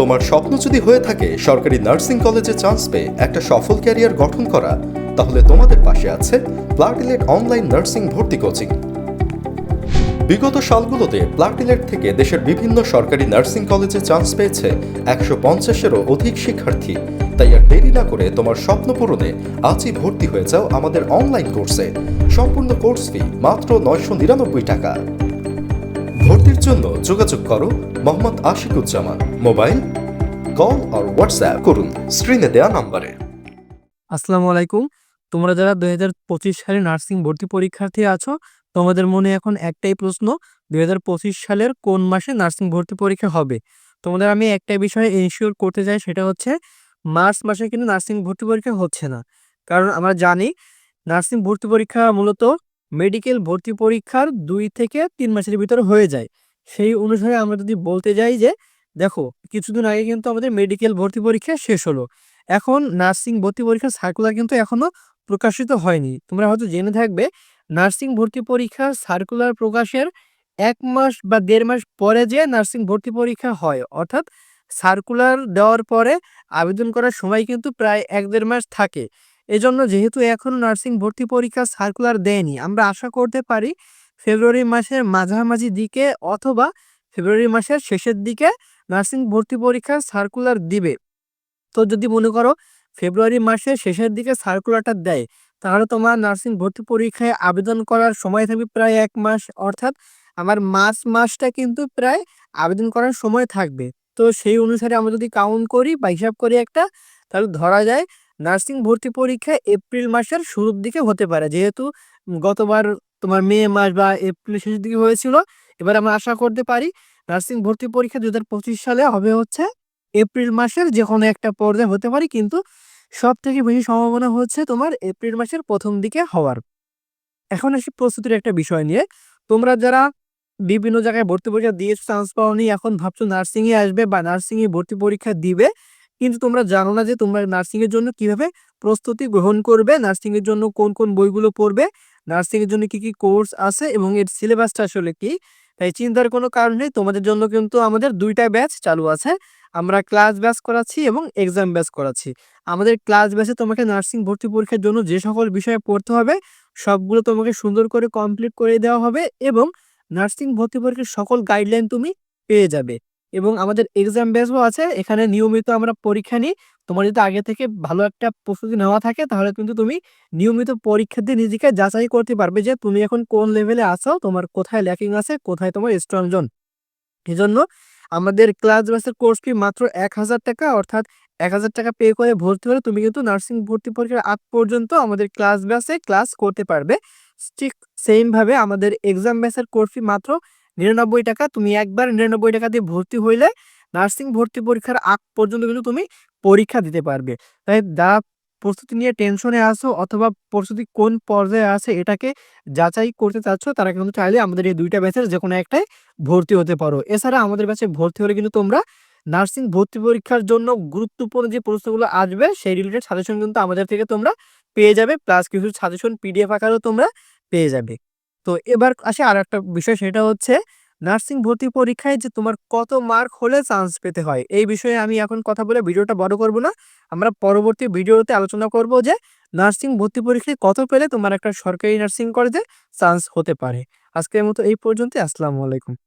তোমার স্বপ্ন যদি হয়ে থাকে, সরকারি নার্সিং কলেজে চান্স পেয়ে একটা সফল ক্যারিয়ার গঠন করা, তাহলে তোমাদের পাশে আছে প্লাটিলেট অনলাইন নার্সিং ভর্তি কোচিং। বিগত সালগুলোতে প্লাটিলেট থেকে দেশের বিভিন্ন সরকারি নার্সিং কলেজে চান্স পেয়েছে একশো পঞ্চাশেরও অধিক শিক্ষার্থী। তাই আর দেরি না করে তোমার স্বপ্ন পূরণে আজই ভর্তি হয়ে যাও আমাদের অনলাইন কোর্সে সম্পূর্ণ কোর্স ফি মাত্র নয়শো নিরানব্বই টাকা। ভর্তির জন্য যোগাযোগ করো মোহাম্মদ আশিকুজ্জামান। মোবাইল, কল আর হোয়াটসঅ্যাপ করুন স্ক্রিনে দেওয়া নম্বরে। আসসালামু আলাইকুম। তোমরা যারা দুই হাজার পঁচিশ সালে নার্সিং ভর্তি পরীক্ষার্থী আছো, তোমাদের মনে এখন একটাই প্রশ্ন, দুই হাজার পঁচিশ সালের কোন মাসে নার্সিং ভর্তি পরীক্ষা হবে? তোমাদের আমি একটাই বিষয়ে এনশিওর করতে চাই, সেটা হচ্ছে মার্চ মাসে কিন্তু নার্সিং ভর্তি পরীক্ষা হচ্ছে না। কারণ আমরা জানি, নার্সিং ভর্তি পরীক্ষা মূলত মেডিকেল ভর্তি পরীক্ষার দুই থেকে তিন মাসের ভিতরে হয়ে যায়। সেই অনুসারে আমরা যদি বলতে যাই যে, দেখো, কিছুদিন আগে কিন্তু আমাদের মেডিকেল ভর্তি পরীক্ষা শেষ হলো। এখন নার্সিং ভর্তি পরীক্ষার সার্কুলার কিন্তু এখনও প্রকাশিত হয়নি। তোমরা হয়তো জেনে থাকবে, নার্সিং ভর্তি পরীক্ষার সার্কুলার প্রকাশের এক মাস বা দেড় মাস পরে যে নার্সিং ভর্তি পরীক্ষা হয়, অর্থাৎ সার্কুলার দেওয়ার পরে আবেদন করার সময় কিন্তু প্রায় এক দেড় মাস থাকে। এজন্য যেহেতু এখনও নার্সিং ভর্তি পরীক্ষা সার্কুলার দেয়নি, আমরা আশা করতে পারি ফেব্রুয়ারি মাসের মাঝামাঝি দিকে অথবা ফেব্রুয়ারি মাসের শেষের দিকে নার্সিং ভর্তি পরীক্ষার সার্কুলার দিবে। তো যদি মনে করো ফেব্রুয়ারি মাসের শেষের দিকে সার্কুলারটা দেয়, তাহলে তোমার নার্সিং ভর্তি পরীক্ষায় আবেদন করার সময় থাকবে প্রায় এক মাস, অর্থাৎ আমার মার্চ মাসটা কিন্তু প্রায় আবেদন করার সময় থাকবে। তো সেই অনুসারে আমরা যদি কাউন্ট করি বা হিসাব করি একটা, তাহলে ধরা যায় নার্সিং ভর্তি পরীক্ষা এপ্রিল মাসের শুরুর দিকে হতে পারে। যেহেতু গতবার তোমার মে মাস বা এপ্রিল শেষের দিকে হয়েছিল, এবার আমরা আশা করতে পারি নার্সিং ভর্তি পরীক্ষা দু হাজার পঁচিশ সালে হবে হচ্ছে এপ্রিল মাসের যে কোনো একটা পর্যায়ে হতে পারে, কিন্তু সব থেকে বেশি সম্ভাবনা হচ্ছে তোমার এপ্রিল মাসের প্রথম দিকে হওয়ার। এখন আসি প্রস্তুতির একটা বিষয় নিয়ে। তোমরা যারা বিভিন্ন জায়গায় ভর্তি পরীক্ষা দিয়ে চান্স পাওনি, এখন ভাবছ নার্সিংয়ে আসবে বা নার্সিংয়ে ভর্তি পরীক্ষা দিবে কিন্তু তোমরা জানো না যে তোমরা নার্সিং এর জন্য কীভাবে প্রস্তুতি গ্রহণ করবে নার্সিং এর জন্য কোন কোন বইগুলো পড়বে নার্সিং এর জন্য কি কি কোর্স আছে এবং এর সিলেবাসটা আসলে কি? তাই চিন্তার কোনো কারণ নেই, তোমাদের জন্য কিন্তু আমাদের দুইটা ব্যাচ চালু আছে। আমরা ক্লাস ব্যাচ করাচ্ছি এবং এক্সাম ব্যাচ করাচ্ছি। আমাদের ক্লাস ব্যাচে তোমাকে নার্সিং ভর্তি পরীক্ষার জন্য যে সকল বিষয়ে পড়তে হবে, সবগুলো তোমাকে সুন্দর করে কমপ্লিট করে দেওয়া হবে এবং নার্সিং ভর্তি পরীক্ষার সকল গাইডলাইন তুমি পেয়ে যাবে। এবং আমাদের এক্সাম ব্যাচও আছে, এখানে নিয়মিত আমরা পরীক্ষা নিই। তোমার যদি আগে থেকে ভালো একটা প্রস্তুতি নেওয়া থাকে, তাহলে কিন্তু তুমি নিয়মিত পরীক্ষা দিয়ে নিজেকে যাচাই করতে পারবে যে তুমি এখন কোন লেভেলে আছো, তোমার কোথায় ল্যাকিং আছে, কোথায় তোমার স্ট্রং জোন এজন্য আমাদের ক্লাস ব্যাচের কোর্স ফি মাত্র এক হাজার টাকা, অর্থাৎ এক হাজার টাকা পে করে ভর্তি হলে তুমি কিন্তু নার্সিং ভর্তি পরীক্ষার আগ পর্যন্ত আমাদের ক্লাস ব্যাচে ক্লাস করতে পারবে। ঠিক সেমভাবে আমাদের এক্সাম ব্যাচের কোর্স ফি মাত্র নিরানব্বই টাকা, তুমি একবার নিরানব্বই টাকা দিয়ে ভর্তি হইলে নার্সিং ভর্তি পরীক্ষার আগ পর্যন্ত কিন্তু তুমি পরীক্ষা দিতে পারবে। তাই দা, প্রস্তুতি নিয়ে টেনশনে আসো অথবা প্রস্তুতি কোন পর্যায়ে আছে এটাকে যাচাই করতে চাচ্ছ, তারা কিন্তু চাইলে আমাদের এই দুইটা ব্যাচের যে কোনো একটাই ভর্তি হতে পারো। এছাড়া আমাদের ব্যাচে ভর্তি হলে কিন্তু তোমরা নার্সিং ভর্তি পরীক্ষার জন্য গুরুত্বপূর্ণ যে প্রশ্নগুলো আসবে, সেই রিলেটেড সাজেশন কিন্তু আমাদের থেকে তোমরা পেয়ে যাবে প্লাস কিছু সাজেশন পিডিএফ আকারেও তোমরা পেয়ে যাবে। তো এবার আসে আর একটা বিষয়, সেটা হচ্ছে নার্সিং ভর্তি পরীক্ষায় যে তোমার কত মার্ক হলে চান্স পেতে হয়, এই বিষয়ে আমি এখন কথা বলে ভিডিওটা বড় করব না। আমরা পরবর্তী ভিডিওতে আলোচনা করব যে নার্সিং ভর্তি পরীক্ষায় কত পেলে তোমার একটা সরকারি নার্সিং কলেজে চান্স হতে পারে। আজকের মতো এই পর্যন্ত আসসালামু আলাইকুম।